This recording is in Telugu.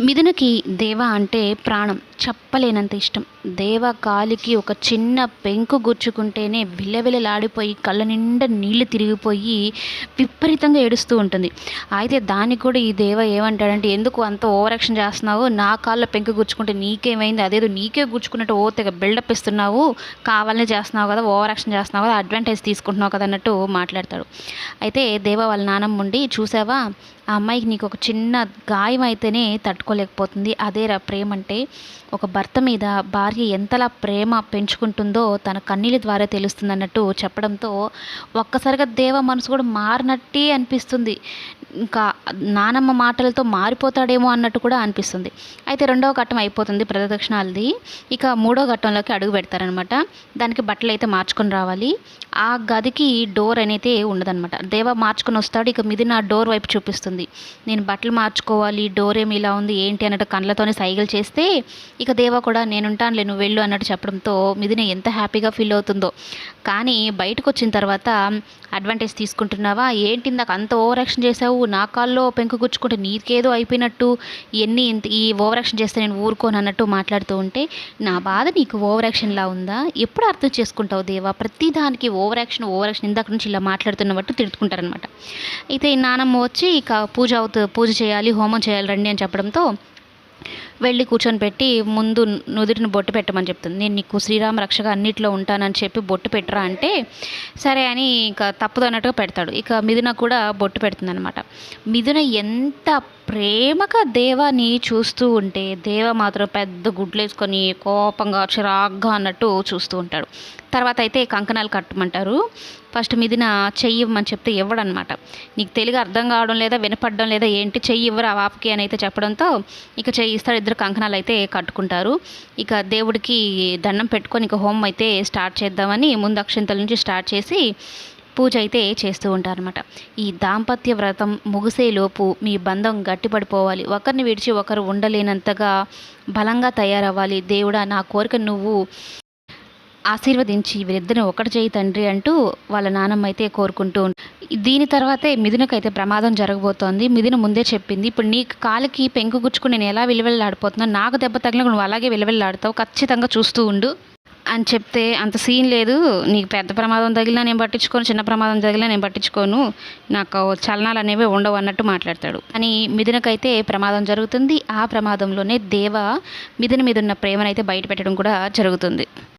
మిథునకి దేవ అంటే ప్రాణం. చెప్పలేనంత ఇష్టం. దేవ కాలికి ఒక చిన్న పెంకు గుచ్చుకుంటేనే విలవిలలాడిపోయి కళ్ళ నిండా నీళ్ళు తిరిగిపోయి విపరీతంగా ఏడుస్తూ ఉంటుంది. అయితే దానికి కూడా ఈ దేవ ఏమంటాడంటే ఎందుకు అంత ఓవరాక్షన్ చేస్తున్నావు? నా కాళ్ళ పెంకు గుచ్చుకుంటే నీకేమైంది? అదేదో నీకే గుచ్చుకున్నట్టు ఓ తెగ బిల్డప్ ఇస్తున్నావు. కావాలనే చేస్తున్నావు కదా ఓవరాక్షన్ చేస్తున్నావు కదా అడ్వాంటేజ్ తీసుకుంటున్నావు కదా అన్నట్టు మాట్లాడతాడు. అయితే దేవ వాళ్ళ నానమ్మ ఉండి చూసావా? ఆ అమ్మాయికి నీకు ఒక చిన్న గాయం అయితేనే తట్టుకోలేకపోతుంది. అదేరా ప్రేమ అంటే ఒక భర్త మీద భార్య ఎంతలా ప్రేమ పెంచుకుంటుందో తన కన్నీళ్ళ ద్వారా తెలుస్తుంది అన్నట్టు చెప్పడంతో ఒక్కసారిగా దేవ మనసు కూడా మారినట్టే అనిపిస్తుంది. ఇంకా నానమ్మ మాటలతో మారిపోతాడేమో అన్నట్టు కూడా అనిపిస్తుంది. అయితే రెండవ ఘట్టం అయిపోతుంది ప్రదక్షిణాలది. ఇక మూడో ఘట్టంలోకి అడుగు పెడతారనమాట దానికి బట్టలు అయితే మార్చుకొని రావాలి. ఆ గదికి డోర్ అనేది ఉండదన్నమాట. దేవ మార్చుకొని వస్తాడు. ఇక మిది నా డోర్ వైపు చూపిస్తుంది. నేను బట్టలు మార్చుకోవాలి. డోర్ ఏమి ఇలా ఉంది? ఏంటి? అన్నట్టు కళ్ళతోనే సైగలు చేస్తే ఇక దేవ కూడా నేనుంటానులే నువ్వు వెళ్ళు అన్నట్టు చెప్పడంతో మిథున ఎంత హ్యాపీగా ఫీల్ అవుతుందో. కానీ బయటకు వచ్చిన తర్వాత అడ్వాంటేజ్ తీసుకుంటున్నావా? ఏంటి నాకు అంత ఓవర్ యాక్షన్ చేసావు నా కాల్లో పెంకు గుచ్చుకుంటే నీకేదో అయిపోయినట్టు? ఎన్ని ఇంత ఈ ఓవర్ యాక్షన్ చేస్తే నేను ఊరుకోను అన్నట్టు మాట్లాడుతూ ఉంటే నా బాధ నీకు ఓవర్ యాక్షన్లా ఉందా? ఎప్పుడు అర్థం చేసుకుంటావు దేవా? ప్రతి దానికి ఓవర్ యాక్షన్ ఓవర్ యాక్షన్ ఇందాక నుంచి ఇలా మాట్లాడుతున్న బట్టు తిడుతుంటారనమాట అయితే ఈ నానమ్మ వచ్చి ఇక పూజ అవుతూ పూజ చేయాలి హోమం చేయాలి రండి అని చెప్పడంతో వెళ్ళి కూర్చొని పెట్టి ముందు నుదుటిని బొట్టు పెట్టమని చెప్తుంది. నేను నీకు శ్రీరామ రక్షగా అన్నిట్లో ఉంటానని చెప్పి బొట్టు పెట్టరా అంటే సరే అని ఇక తప్పుదు అన్నట్టుగా పెడతాడు. ఇక మిథున కూడా బొట్టు పెడుతుంది అనమాట మిథున ఎంత ప్రేమగా దేవాని చూస్తూ ఉంటే దేవ మాత్రం పెద్ద గుడ్లు వేసుకొని కోపంగా చిరాగ్గా అన్నట్టు చూస్తూ ఉంటాడు. తర్వాత అయితే కంకణాలు కట్టమంటారు. ఫస్ట్ మీదిన చెయ్యి ఇవ్వమని చెప్తే ఇవ్వడనమాట. నీకు తెలుగు అర్థం కావడం లేదా వినపడడం లేదా ఏంటి చెయ్యి ఇవ్వరు ఆ వాపుకి అని అయితే చెప్పడంతో ఇక చెయ్యి ఇస్తారు ఇద్దరు కంకణాలు అయితే కట్టుకుంటారు. ఇక దేవుడికి దండం పెట్టుకొని ఇక హోమం అయితే స్టార్ట్ చేద్దామని ముందు అక్షంతల నుంచి స్టార్ట్ చేసి పూజ అయితే చేస్తూ ఉంటారనమాట. ఈ దాంపత్య వ్రతం ముగిసేలోపు మీ బంధం గట్టిపడిపోవాలి. ఒకరిని విడిచి ఒకరు ఉండలేనంతగా బలంగా తయారవ్వాలి. దేవుడా నా కోరిక నువ్వు ఆశీర్వదించి వీరిద్దరిని ఒకటి చేయి తండ్రి అంటూ వాళ్ళ నానమ్మ అయితే కోరుకుంటూ దీని తర్వాతే మిథునకైతే ప్రమాదం జరగబోతోంది. మిథున ముందే చెప్పింది ఇప్పుడు నీకు కాలికి పెంకు గుచ్చుకుని నేను ఎలా విలువెళ్ళాడిపోతున్నాను నాకు దెబ్బ తగిలిన నువ్వు అలాగే విలువెళ్ళాడుతావు ఖచ్చితంగా చూస్తూ ఉండు అని చెప్తే అంత సీన్ లేదు నీకు పెద్ద ప్రమాదం తగిలినా నేను పట్టించుకోను చిన్న ప్రమాదం తగిలినా నేను పట్టించుకోను నాకు చలనాలు అనేవి ఉండవు అన్నట్టు మాట్లాడతాడు. అని మిథునకైతే ప్రమాదం జరుగుతుంది. ఆ ప్రమాదంలోనే దేవ మిథున మీద ఉన్న ప్రేమనైతే బయట పెట్టడం కూడా జరుగుతుంది.